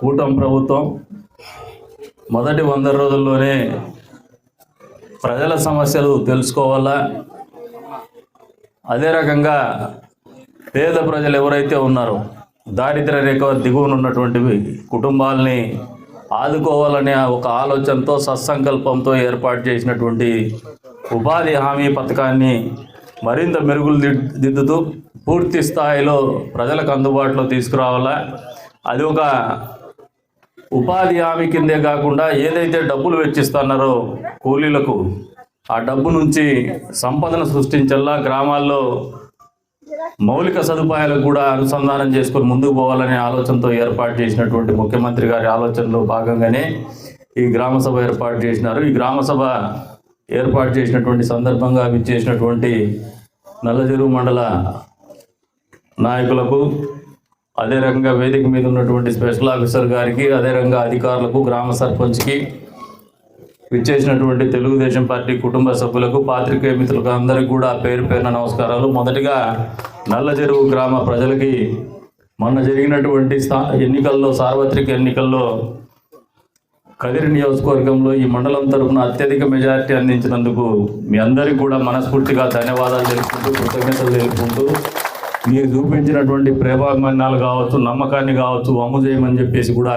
కూటమి ప్రభుత్వం మొదటి వంద రోజుల్లోనే ప్రజల సమస్యలు తెలుసుకోవాలా? అదే రకంగా పేద ప్రజలు ఎవరైతే ఉన్నారో దారిద్ర్య రేఖ దిగువన ఉన్నటువంటివి కుటుంబాలని ఆదుకోవాలనే ఒక ఆలోచనతో సత్సంకల్పంతో ఏర్పాటు చేసినటువంటి ఉపాధి హామీ పథకాన్ని మరింత మెరుగులు దిద్దుతూ పూర్తి స్థాయిలో ప్రజలకు అందుబాటులో తీసుకురావాలా? అది ఒక ఉపాధి హామీ కిందే కాకుండా ఏదైతే డబ్బులు వెచ్చిస్తున్నారో కూలీలకు ఆ డబ్బు నుంచి సంపదను సృష్టించల్లా గ్రామాల్లో మౌలిక సదుపాయాలకు కూడా అనుసంధానం చేసుకొని ముందుకు పోవాలనే ఆలోచనతో ఏర్పాటు చేసినటువంటి ముఖ్యమంత్రి గారి ఆలోచనలో భాగంగానే ఈ గ్రామ సభ ఏర్పాటు చేసినారు. ఈ గ్రామ సభ ఏర్పాటు చేసినటువంటి సందర్భంగా విచ్చేసినటువంటి నల్లజెరువు మండల నాయకులకు అదే రకంగా వేదిక మీద ఉన్నటువంటి స్పెషల్ ఆఫీసర్ గారికి అదే రకంగా అధికారులకు గ్రామ సర్పంచ్కి విచ్చేసినటువంటి తెలుగుదేశం పార్టీ కుటుంబ సభ్యులకు పాత్రికేయ మిత్రులకు అందరికీ కూడా పేరు పేరున నమస్కారాలు. మొదటిగా నల్ల చెరువు గ్రామ ప్రజలకి మొన్న జరిగినటువంటి స్థా ఎన్నికల్లో సార్వత్రిక ఎన్నికల్లో కదిరి నియోజకవర్గంలో ఈ మండలం తరఫున అత్యధిక మెజారిటీ అందించినందుకు మీ అందరికీ కూడా మనస్ఫూర్తిగా ధన్యవాదాలు తెలుపుకుంటూ కృతజ్ఞతలు తెలుపుకుంటూ మీరు చూపించినటువంటి ప్రేమాభిమానాలు కావచ్చు నమ్మకాన్ని కావచ్చు అమ్ము చేయమని చెప్పేసి కూడా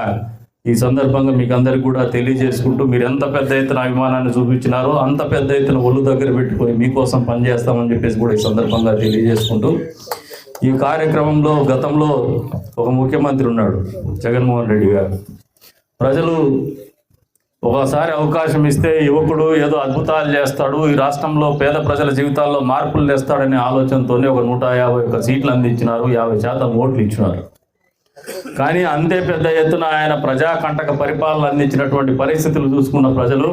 ఈ సందర్భంగా మీకు అందరికి కూడా తెలియజేసుకుంటూ మీరు ఎంత పెద్ద ఎత్తున అభిమానాన్ని చూపించినారో అంత పెద్ద ఎత్తున ఒళ్ళు దగ్గర పెట్టుకొని మీకోసం పనిచేస్తామని చెప్పేసి కూడా ఈ సందర్భంగా తెలియజేసుకుంటూ ఈ కార్యక్రమంలో గతంలో ఒక ముఖ్యమంత్రి ఉన్నాడు జగన్మోహన్ రెడ్డి గారు. ప్రజలు ఒకసారి అవకాశం ఇస్తే యువకుడు ఏదో అద్భుతాలు చేస్తాడు ఈ రాష్ట్రంలో పేద ప్రజల జీవితాల్లో మార్పులు తెస్తాడనే ఆలోచనతోనే ఒక నూట యాభై ఒక సీట్లు అందించినారు యాభై శాతం ఓట్లు ఇచ్చినారు. కానీ అంతే పెద్ద ఎత్తున ఆయన ప్రజాకంటక పరిపాలన అందించినటువంటి పరిస్థితులు చూసుకున్న ప్రజలు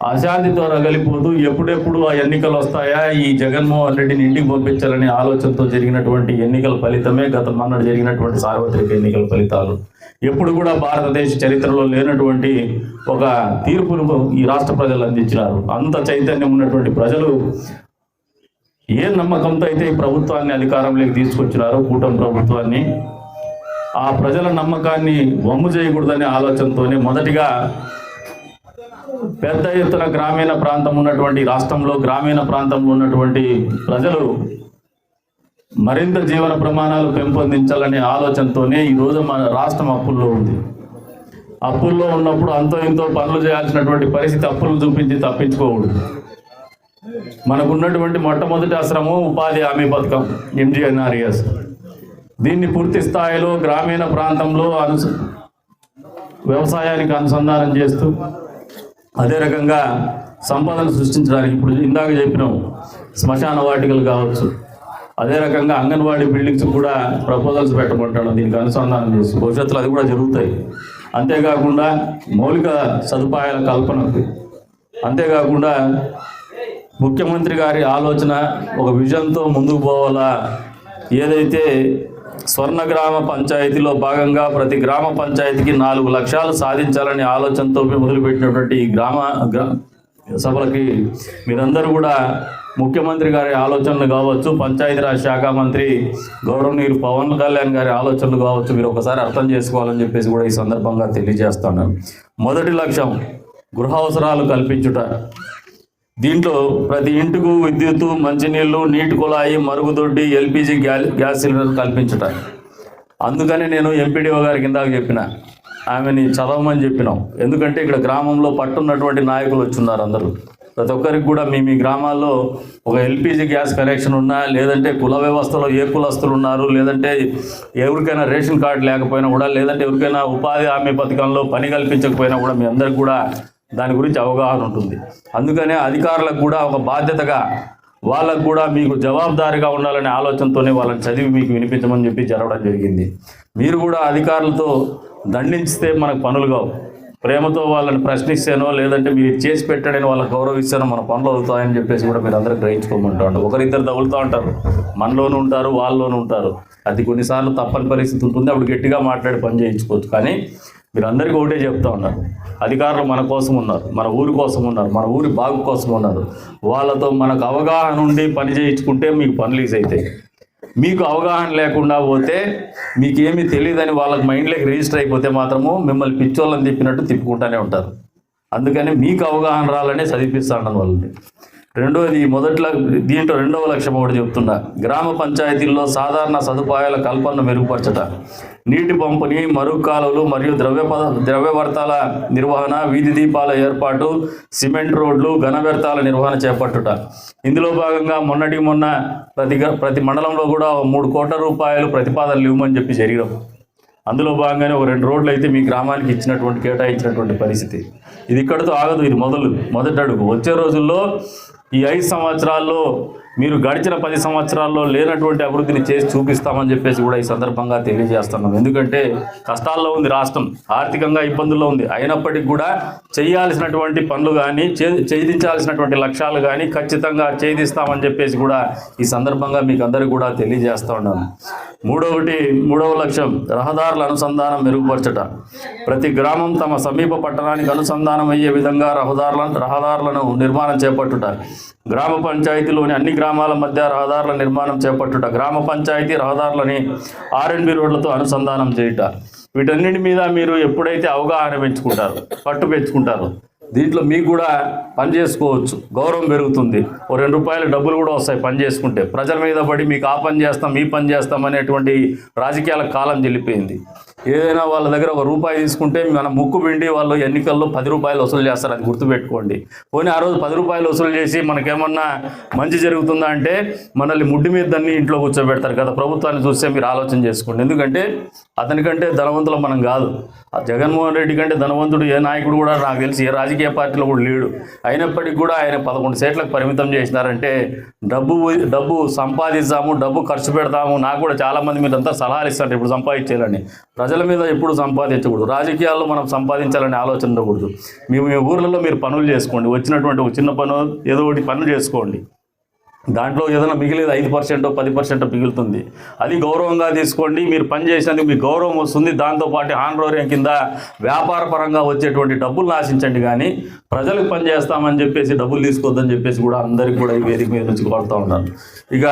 అశాంతితో రగలిపోతూ ఎప్పుడెప్పుడు ఆ ఎన్నికలు వస్తాయా? ఈ జగన్మోహన్ రెడ్డిని ఇంటికి పంపించాలనే ఆలోచనతో జరిగినటువంటి ఎన్నికల ఫలితమే గత మొన్నటి జరిగినటువంటి సార్వత్రిక ఎన్నికల ఫలితాలు. ఎప్పుడు కూడా భారతదేశ చరిత్రలో లేనటువంటి ఒక తీర్పును ఈ రాష్ట్ర ప్రజలు అందించినారు. అంత చైతన్యం ఉన్నటువంటి ప్రజలు ఏ నమ్మకంతో అయితే ఈ ప్రభుత్వాన్ని అధికారంలోకి తీసుకొచ్చినారో కూటమి ప్రభుత్వాన్ని ఆ ప్రజల నమ్మకాన్ని వమ్ము చేయకూడదనే ఆలోచనతోనే మొదటిగా పెద్ద ఎత్తున గ్రామీణ ప్రాంతం ఉన్నటువంటి రాష్ట్రంలో గ్రామీణ ప్రాంతంలో ఉన్నటువంటి ప్రజలు మరింత జీవన ప్రమాణాలు పెంపొందించాలనే ఆలోచనతోనే ఈరోజు మన రాష్ట్రం అప్పుల్లో ఉంది. అప్పుల్లో ఉన్నప్పుడు అంతో ఇంతో పనులు చేయాల్సినటువంటి పరిస్థితి అప్పులు చూపించి తప్పించుకోకూడదు. మనకున్నటువంటి మొట్టమొదటి ఆశ్రమం ఉపాధి హామీ పథకం ఎంజీఎన్ఆర్ఎస్ దీన్ని పూర్తి స్థాయిలో గ్రామీణ ప్రాంతంలో అను వ్యవసాయానికి అనుసంధానం చేస్తూ అదే రకంగా సంపదను సృష్టించడానికి ఇప్పుడు ఇందాక చెప్పినాం శ్మశాన వాటికలు కావచ్చు. అదే రకంగా అంగన్వాడీ బిల్డింగ్స్ కూడా ప్రపోజల్స్ పెట్టమంటాడు దీనికి అనుసంధానం చేసి. భవిష్యత్తులో అది కూడా జరుగుతాయి. అంతేకాకుండా మౌలిక సదుపాయాల కల్పనకు. అంతేకాకుండా ముఖ్యమంత్రి గారి ఆలోచన ఒక విజన్తో ముందుకు పోవాలా? ఏదైతే స్వర్ణ గ్రామ పంచాయతీలో భాగంగా ప్రతి గ్రామ పంచాయతీకి నాలుగు లక్షలు సాధించాలనే ఆలోచనతో మొదలుపెట్టినటువంటి ఈ గ్రామ గ్రా సభలకి మీరందరూ కూడా ముఖ్యమంత్రి గారి ఆలోచనలు కావచ్చు పంచాయతీరాజ్ శాఖ మంత్రి గౌరవనీయులు పవన్ కళ్యాణ్ గారి ఆలోచనలు కావచ్చు మీరు ఒకసారి అర్థం చేసుకోవాలని చెప్పేసి కూడా ఈ సందర్భంగా తెలియజేస్తున్నాను. మొదటి లక్ష్యం గృహ అవసరాలు కల్పించుట. దీంట్లో ప్రతి ఇంటికి విద్యుత్తు మంచినీళ్ళు నీటి కుళాయి మరుగుదొడ్డి ఎల్పిజి గ్యాస్ గ్యాస్ సిలిండర్ కల్పించట. అందుకని నేను ఎంపీడీఓ గారికి ఇందాక చెప్పిన ఆమెని చదవమని చెప్పినాం. ఎందుకంటే ఇక్కడ గ్రామంలో పట్టున్నటువంటి నాయకులు వచ్చున్నారు అందరూ. ప్రతి ఒక్కరికి కూడా మీ మీ గ్రామాల్లో ఒక ఎల్పిజి గ్యాస్ కనెక్షన్ ఉన్నా లేదంటే కుల వ్యవస్థలో ఏ కులస్తులు ఉన్నారు లేదంటే ఎవరికైనా రేషన్ కార్డు లేకపోయినా కూడా లేదంటే ఎవరికైనా ఉపాధి హామీ పథకంలో పని కల్పించకపోయినా కూడా మీ అందరికి కూడా దాని గురించి అవగాహన ఉంటుంది. అందుకనే అధికారులకు కూడా ఒక బాధ్యతగా వాళ్ళకు కూడా మీకు జవాబుదారిగా ఉండాలనే ఆలోచనతోనే వాళ్ళని చదివి మీకు వినిపించమని చెప్పి జరగడం జరిగింది. మీరు కూడా అధికారులతో దండించితే మనకు పనులు కావు. ప్రేమతో వాళ్ళని ప్రశ్నిస్తేనో లేదంటే మీరు చేసి పెట్టడని వాళ్ళకి గౌరవిస్తేనో మన పనులు అవుతాయని చెప్పేసి కూడా మీరు అందరూ గ్రహించుకోమంటారు ఒకరిద్దరు తగులుతూ ఉంటారు. మనలోనూ ఉంటారు వాళ్ళలోనూ ఉంటారు. అది కొన్నిసార్లు తప్పని పరిస్థితి ఉంటుంది. అప్పుడు గట్టిగా మాట్లాడి పని చేయించుకోవచ్చు. కానీ మీరు అందరికీ ఒకటే చెప్తా ఉన్నారు. అధికారులు మన కోసం ఉన్నారు మన ఊరి కోసం ఉన్నారు మన ఊరి బాగు కోసం ఉన్నారు. వాళ్ళతో మనకు అవగాహన ఉండి పని చేయించుకుంటే మీకు పనులు ఈజీ అవుతాయి. మీకు అవగాహన లేకుండా పోతే మీకేమీ తెలియదని వాళ్ళకి మైండ్లోకి రిజిస్టర్ అయిపోతే మాత్రము మిమ్మల్ని పిచ్చోళ్ళని తిప్పినట్టు తిప్పుకుంటూనే ఉంటారు. అందుకని మీకు అవగాహన రావాలనే చదివిపిస్తాను వాళ్ళని. రెండోది మొదట్లో దీంట్లో రెండవ లక్ష్యం ఒకటి చెప్తున్నా. గ్రామ పంచాయతీల్లో సాధారణ సదుపాయాల కల్పనను మెరుగుపరచట. నీటి పంపిణీ మరుగు కాలువలు మరియు ద్రవ్య పద ద్రవ్యవర్తాల నిర్వహణ వీధి దీపాల ఏర్పాటు సిమెంట్ రోడ్లు ఘన వ్యర్థాల నిర్వహణ చేపట్టుట. ఇందులో భాగంగా మొన్నటి మొన్న ప్రతి గ- ప్రతి మండలంలో కూడా మూడు కోట్ల రూపాయలు ప్రతిపాదనలు ఇవ్వమని చెప్పి జరిగినాం. అందులో భాగంగానే ఒక రెండు రోడ్లు అయితే మీ గ్రామానికి ఇచ్చినటువంటి కేటాయించినటువంటి పరిస్థితి. ఇది ఇక్కడితో ఆగదు ఇది మొదలు మొదటి అడుగు. వచ్చే రోజుల్లో ఈ ఐదు సంవత్సరాల్లో మీరు గడిచిన పది సంవత్సరాల్లో లేనటువంటి అభివృద్ధిని చేసి చూపిస్తామని చెప్పేసి కూడా ఈ సందర్భంగా తెలియజేస్తున్నాం. ఎందుకంటే కష్టాల్లో ఉంది రాష్ట్రం ఆర్థికంగా ఇబ్బందుల్లో ఉంది. అయినప్పటికీ కూడా చేయాల్సినటువంటి పనులు కానీ ఛేదించాల్సినటువంటి లక్ష్యాలు కానీ ఖచ్చితంగా ఛేదిస్తామని చెప్పేసి కూడా ఈ సందర్భంగా మీకు అందరికీ కూడా తెలియజేస్తూ ఉన్నాను. మూడవటి మూడవ లక్ష్యం రహదారుల అనుసంధానం మెరుగుపరచట. ప్రతి గ్రామం తమ సమీప పట్టణానికి అనుసంధానం అయ్యే విధంగా రహదారులను రహదారులను నిర్మాణం చేపట్టుట. గ్రామ పంచాయతీలోని అన్ని గ్రామాల మధ్య రహదారుల నిర్మాణం చేపట్టుట గ్రామ పంచాయతీ రహదారులని ఆర్ఎన్బి రోడ్లతో అనుసంధానం చేయుట. వీటన్నిటి మీద మీరు ఎప్పుడైతే అవగాహన పెంచుకుంటారు పట్టు పెంచుకుంటారు దీంట్లో మీకు కూడా పని చేసుకోవచ్చు. గౌరవం పెరుగుతుంది. ఓ రెండు రూపాయల డబ్బులు కూడా వస్తాయి పని చేసుకుంటే. ప్రజల మీద పడి మీకు ఆ పని చేస్తాం ఈ పని చేస్తాం అనేటువంటి రాజకీయాల కాలం చెల్లిపోయింది. ఏదైనా వాళ్ళ దగ్గర ఒక రూపాయి తీసుకుంటే మన ముక్కు పిండి వాళ్ళు ఎన్నికల్లో పది రూపాయలు వసూలు చేస్తారు అది గుర్తుపెట్టుకోండి. పోనీ ఆ రోజు పది రూపాయలు వసూలు చేసి మనకేమన్నా మంచి జరుగుతుందా అంటే మనల్ని ముడ్డి మీద దాన్ని ఇంట్లో కూర్చోబెడతారు కదా ప్రభుత్వాన్ని చూస్తే మీరు ఆలోచన చేసుకోండి. ఎందుకంటే అతనికంటే ధనవంతులు మనం కాదు. ఆ జగన్మోహన్ రెడ్డి కంటే ధనవంతుడు ఏ నాయకుడు కూడా నాకు తెలిసి ఏ రాజకీయ పార్టీలో కూడా లేడు. అయినప్పటికీ కూడా ఆయన పదకొండు సీట్లకు పరిమితం చేసినారంటే డబ్బు డబ్బు సంపాదిస్తాము డబ్బు ఖర్చు పెడతాము. నాకు కూడా చాలామంది మీరు అంతా సలహాలు ఇస్తారు ఇప్పుడు సంపాదించాలని. ప్రజల మీద ఎప్పుడు సంపాదించకూడదు. రాజకీయాల్లో మనం సంపాదించాలని ఆలోచన ఉండకూడదు. మీ మీ ఊర్లలో మీరు పనులు చేసుకోండి. వచ్చినటువంటి ఒక చిన్న పను ఏదో ఒకటి పనులు చేసుకోండి. దాంట్లో ఏదైనా మిగిలేదు ఐదు పర్సెంట్ పది పర్సెంట్ మిగులుతుంది. అది గౌరవంగా తీసుకోండి. మీరు పని చేసినందుకు మీకు గౌరవం వస్తుంది. దాంతోపాటు ఆన్రోర్యం కింద వ్యాపార పరంగా వచ్చేటువంటి డబ్బులు ఆశించండి కానీ ప్రజలకు పని చేస్తామని చెప్పేసి డబ్బులు తీసుకోవద్దని చెప్పేసి కూడా అందరికీ కూడా ఈ వేదిక మీద నుంచి కోరుతూ ఉన్నాను. ఇక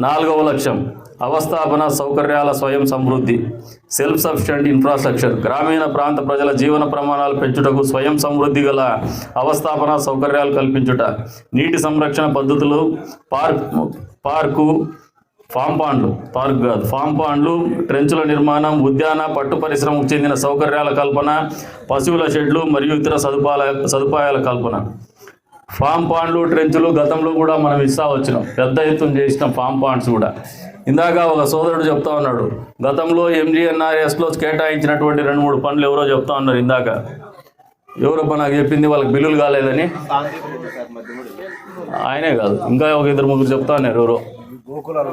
నాలుగవ లక్ష్యం అవస్థాపన సౌకర్యాల స్వయం సమృద్ధి. సెల్ఫ్ సఫిషియంట్ ఇన్ఫ్రాస్ట్రక్చర్ గ్రామీణ ప్రాంత ప్రజల జీవన ప్రమాణాలు పెంచుటకు స్వయం సమృద్ధి గల అవస్థాపన సౌకర్యాలు కల్పించుట. నీటి సంరక్షణ పద్ధతులు పార్క్ పార్కు ఫామ్ పాండ్లు. పార్క్ కాదు ఫామ్ పాండ్లు ట్రెంచుల నిర్మాణం ఉద్యాన పట్టు పరిశ్రమకు చెందిన సౌకర్యాల కల్పన పశువుల షెడ్లు మరియు ఇతర సదుపాయాల సదుపాయాల కల్పన. ఫామ్ పాండ్లు ట్రెంచులు గతంలో కూడా మనం ఇస్తా వచ్చినాం. పెద్ద ఎత్తున చేసినాం ఫామ్ పాండ్స్ కూడా. ఇందాక ఒక సోదరుడు చెప్తా ఉన్నాడు గతంలో ఎంజీఎన్ఆర్ఎస్లో కేటాయించినటువంటి రెండు మూడు పనులు ఎవరో చెప్తా ఉన్నారు ఇందాక. ఎవరబ్బా నాకు చెప్పింది వాళ్ళకి బిల్లులు కాలేదని. ఆయనే కాదు ఇంకా ఒక ఇద్దరు ముగ్గురు చెప్తా ఉన్నారు ఎవరో. గోకులాలు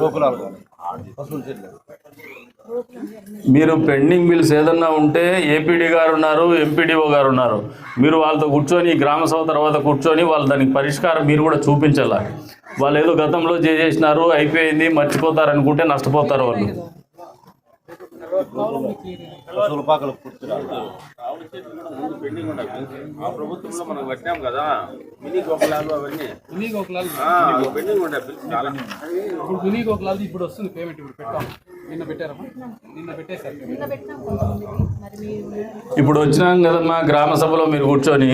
గోకులాలు మీరు పెండింగ్ బిల్స్ ఏదన్నా ఉంటే ఏపీడీ గారు ఉన్నారు ఎంపీడీఓ గారు ఉన్నారు. మీరు వాళ్ళతో కూర్చొని గ్రామ సభ తర్వాత కూర్చొని వాళ్ళు దానికి పరిష్కారం మీరు కూడా చూపించాల. వాళ్ళు ఏదో గతంలో చేసేసినారు అయిపోయింది మర్చిపోతారు అనుకుంటే నష్టపోతారు వాళ్ళు. ప్రభుత్వంలో మనం కట్టాం కదా మినీ గోకులాలు అవన్నీ మినీ గోకులాలు ఇప్పుడు మినీ గోకులాలు ఇప్పుడు వస్తుంది పేమెంట్ ఇప్పుడు పెట్టాం. నిన్న పెట్టారమ్మా? నిన్న పెట్టేశారు. payment. ఇప్పుడు వచ్చినాం కదమ్మా గ్రామ సభలో మీరు కూర్చొని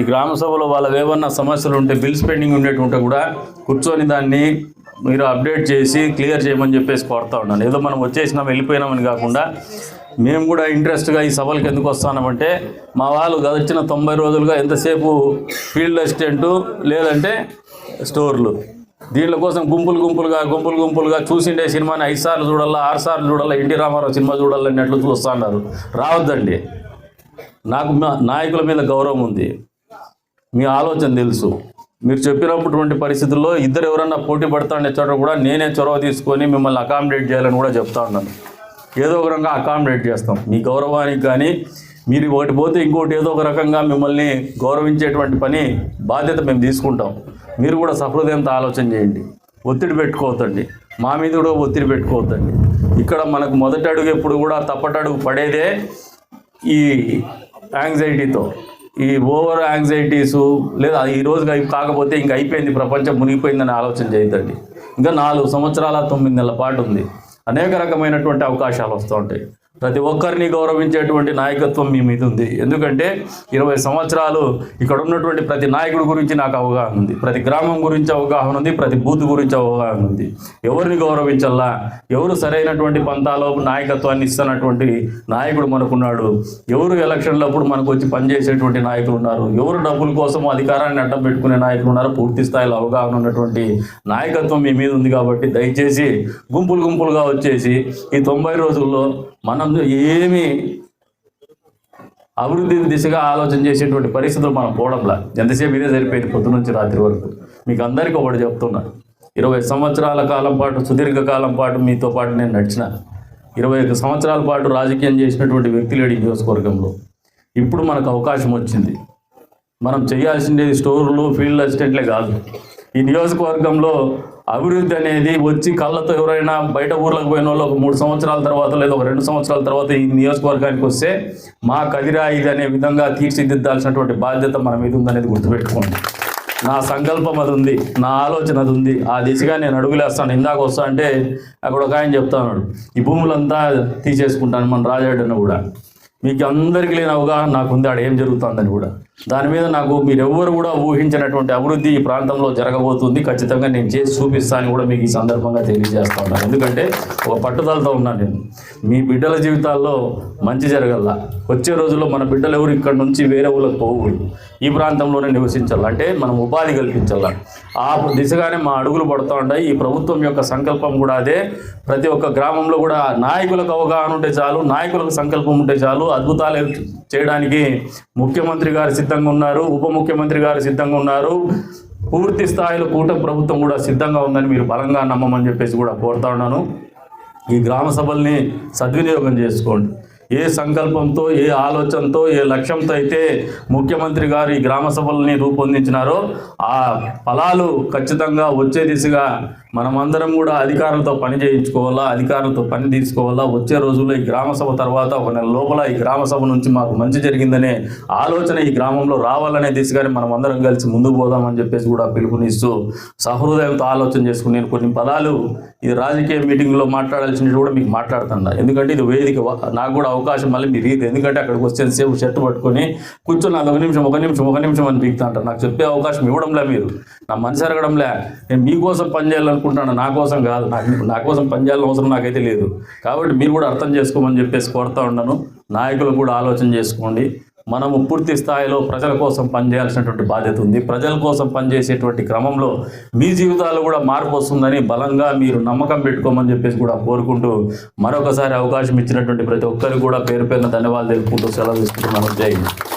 ఈ గ్రామ సభలో వాళ్ళ ఏమన్నా సమస్యలు ఉంటే బిల్స్ పెండింగ్ ఉండేటుంటే కూడా కూర్చొని దాన్ని మీరు అప్డేట్ చేసి క్లియర్ చేయమని చెప్పేసి కోరుతా ఉన్నాను. ఏదో మనం వచ్చేసినాం వెళ్ళిపోయినామని కాకుండా మేము కూడా ఇంట్రెస్ట్గా ఈ సభలకు ఎందుకు వస్తున్నామంటే మా వాళ్ళు గడిచిన తొంభై రోజులుగా ఎంతసేపు ఫీల్డ్ అసిస్టెంటు లేదంటే స్టోర్లు. దీంట్లో కోసం గుంపులు గుంపులుగా గుంపులు గుంపులుగా చూసిండే సినిమాని ఐదు సార్లు చూడాలా ఆరు సార్లు చూడాలా ఎన్టీ రామారావు సినిమా చూడాలన్నట్లు చూస్తున్నారు రావద్దండి. నాకు నాయకుల మీద గౌరవం ఉంది. మీ ఆలోచన తెలుసు. మీరు చెప్పినటువంటి పరిస్థితుల్లో ఇద్దరు ఎవరన్నా పోటీ పడతానే చోట కూడా నేనే చొరవ తీసుకొని మిమ్మల్ని అకామిడేట్ చేయాలని కూడా చెప్తా ఉన్నాను. ఏదో ఒక రకంగా అకామిడేట్ చేస్తాం. మీ గౌరవానికి కానీ మీరు ఒకటి పోతే ఇంకోటి ఏదో ఒక రకంగా మిమ్మల్ని గౌరవించేటువంటి పని బాధ్యత మేము తీసుకుంటాం. మీరు కూడా సహృదయంతో ఆలోచన చేయండి. ఒత్తిడి పెట్టుకోవద్దండి. మా మీద కూడా ఒత్తిడి పెట్టుకోవద్దండి. ఇక్కడ మనకు మొదటి అడుగు ఎప్పుడు కూడా తప్పటడుగు పడేదే ఈ యాంగ్జైటీతో ఈ ఓవర్ యాంగ్జైటీసు లేదా ఈ రోజు కాకపోతే ఇంక అయిపోయింది ప్రపంచం మునిగిపోయిందని ఆలోచన చేయొద్దండి. ఇంకా నాలుగు సంవత్సరాల తొమ్మిది నెలల పాటు ఉంది. అనేక రకమైనటువంటి అవకాశాలు వస్తూ ఉంటాయి. ప్రతి ఒక్కరిని గౌరవించేటువంటి నాయకత్వం మీ మీద ఉంది. ఎందుకంటే ఇరవై సంవత్సరాలు ఇక్కడ ఉన్నటువంటి ప్రతి నాయకుడి గురించి నాకు అవగాహన ఉంది. ప్రతి గ్రామం గురించి అవగాహన ఉంది ప్రతి బూత్ గురించి అవగాహన ఉంది. ఎవరిని గౌరవించాలా ఎవరు సరైనటువంటి పంతాలో నాయకత్వాన్ని ఇస్తున్నటువంటి నాయకుడు మనకున్నాడు? ఎవరు ఎలక్షన్లప్పుడు మనకు వచ్చి పనిచేసేటువంటి నాయకులు ఉన్నారు? ఎవరు డబ్బుల కోసం అధికారాన్ని అడ్డం పెట్టుకునే నాయకులు ఉన్నారు పూర్తి స్థాయిలో అవగాహన ఉన్నటువంటి నాయకత్వం మీ మీద ఉంది కాబట్టి దయచేసి గుంపులు గుంపులుగా వచ్చేసి ఈ తొంభై రోజుల్లో మనం ఏమి అభివృద్ధి దిశగా ఆలోచన చేసేటువంటి పరిస్థితులు మనం పోవడంలా. ఎంతసేపు ఇదే సరిపోయింది పొద్దు నుంచి రాత్రి వరకు? మీకు అందరికీ ఒకటి చెప్తున్నా. ఇరవై సంవత్సరాల కాలం పాటు సుదీర్ఘ కాలం పాటు మీతో పాటు నేను నడిచిన ఇరవై ఒక్క సంవత్సరాల పాటు రాజకీయం చేసినటువంటి వ్యక్తి లేడు నియోజకవర్గంలో. ఇప్పుడు మనకు అవకాశం వచ్చింది. మనం చేయాల్సింది స్టోర్లు ఫీల్డ్ అసిస్టెంట్లే కాదు. ఈ నియోజకవర్గంలో అభివృద్ధి అనేది వచ్చి కళ్ళతో ఎవరైనా బయట ఊర్లకు పోయిన వాళ్ళు ఒక మూడు సంవత్సరాల తర్వాత లేదా ఒక రెండు సంవత్సరాల తర్వాత ఈ నియోజకవర్గానికి వస్తే మా కదిరా ఇది అనే విధంగా తీర్చిదిద్దాల్సినటువంటి బాధ్యత మన మీద ఉందనేది గుర్తుపెట్టుకోండి. నా సంకల్పం అది ఉంది నా ఆలోచన అది ఉంది. ఆ దిశగా నేను అడుగులేస్తాను. ఇందాక వస్తా అంటే అక్కడ ఒక ఆయన చెప్తాను ఈ భూములంతా తీసేసుకుంటాను మన రాజాడని కూడా. మీకు అందరికీ లేని అవగాహన నాకు ఉంది ఆడ ఏం జరుగుతుందని కూడా. దాని మీద నాకు మీరెవ్వరు కూడా ఊహించినటువంటి అభివృద్ధి ఈ ప్రాంతంలో జరగబోతుంది. ఖచ్చితంగా నేను చేసి చూపిస్తాను కూడా మీకు ఈ సందర్భంగా తెలియజేస్తా ఉన్నాను. ఎందుకంటే ఒక పట్టుదలతో ఉన్నాను నేను. మీ బిడ్డల జీవితాల్లో మంచి జరగల్లా. వచ్చే రోజుల్లో మన బిడ్డలు ఎవరు ఇక్కడ నుంచి వేరే ఊళ్ళకి పోకూడదు ఈ ప్రాంతంలోనే నివసించాలి. అంటే మనం ఉపాధి కల్పించాల. ఆ దిశగానే మా అడుగులు పడుతూ ఉంటాయి ఈ ప్రభుత్వం యొక్క సంకల్పం కూడా అదే. ప్రతి ఒక్క గ్రామంలో కూడా నాయకులకు అవగాహన ఉంటే చాలు. నాయకులకు సంకల్పం ఉంటే చాలు. అద్భుతాలు చేయడానికి ముఖ్యమంత్రి గారి సిద్ధంగా ఉన్నారు. ఉప ముఖ్యమంత్రి గారు సిద్ధంగా ఉన్నారు. పూర్తి స్థాయిలో కూటమి ప్రభుత్వం కూడా సిద్ధంగా ఉందని మీరు బలంగా నమ్మమని చెప్పేసి కూడా కోరుతా ఉన్నాను. ఈ గ్రామ సభల్ని సద్వినియోగం చేసుకోండి. ఏ సంకల్పంతో ఏ ఆలోచనతో ఏ లక్ష్యంతో అయితే ముఖ్యమంత్రి గారు ఈ గ్రామ సభల్ని రూపొందించినారో ఆ ఫలాలు ఖచ్చితంగా వచ్చే దిశగా మనమందరం కూడా అధికారులతో పని చేయించుకోవాలా అధికారులతో పని తీసుకోవాలా? వచ్చే రోజుల్లో ఈ గ్రామ సభ తర్వాత ఒక నెల లోపల ఈ గ్రామ సభ నుంచి మాకు మంచి జరిగిందనే ఆలోచన ఈ గ్రామంలో రావాలనే దిశగానే మనం అందరం కలిసి ముందుకు పోదామని చెప్పేసి కూడా పిలుపునిస్తూ సహృదయంతో ఆలోచన చేసుకుని నేను కొన్ని పదాలు ఇది రాజకీయ మీటింగ్లో మాట్లాడాల్సినవి కూడా మీకు మాట్లాడుతున్నా. ఎందుకంటే ఇది వేదిక నాకు కూడా అవకాశం మళ్ళీ మీరు ఇది ఎందుకంటే అక్కడికి వచ్చే సేపు షర్ట్ పట్టుకొని కూర్చొని అది ఒక నిమిషం ఒక నిమిషం ఒక నిమిషం అని పీకుతా అంటారు నాకు చెప్పే అవకాశం ఇవ్వడంలే మీరు. నా మనసు ఎరగడంలే. నేను మీకోసం పని చేయాలనుకుంటున్నాను నా కోసం కాదు. నాకు నా కోసం పనిచేయాలని అవసరం నాకైతే లేదు. కాబట్టి మీరు కూడా అర్థం చేసుకోమని చెప్పేసి కోరుతా ఉన్నాను. నాయకులు కూడా ఆలోచన చేసుకోండి. మనము పూర్తి స్థాయిలో ప్రజల కోసం పనిచేయాల్సినటువంటి బాధ్యత ఉంది. ప్రజల కోసం పనిచేసేటువంటి క్రమంలో మీ జీవితాలు కూడా మార్పు వస్తుందని బలంగా మీరు నమ్మకం పెట్టుకోమని చెప్పేసి కూడా కోరుకుంటూ మరొకసారి అవకాశం ఇచ్చినటువంటి ప్రతి ఒక్కరికి కూడా పేరు పేరున ధన్యవాదాలు తెలుపుకుంటూ సెలవు తీసుకుంటున్నాను. జై హింద్.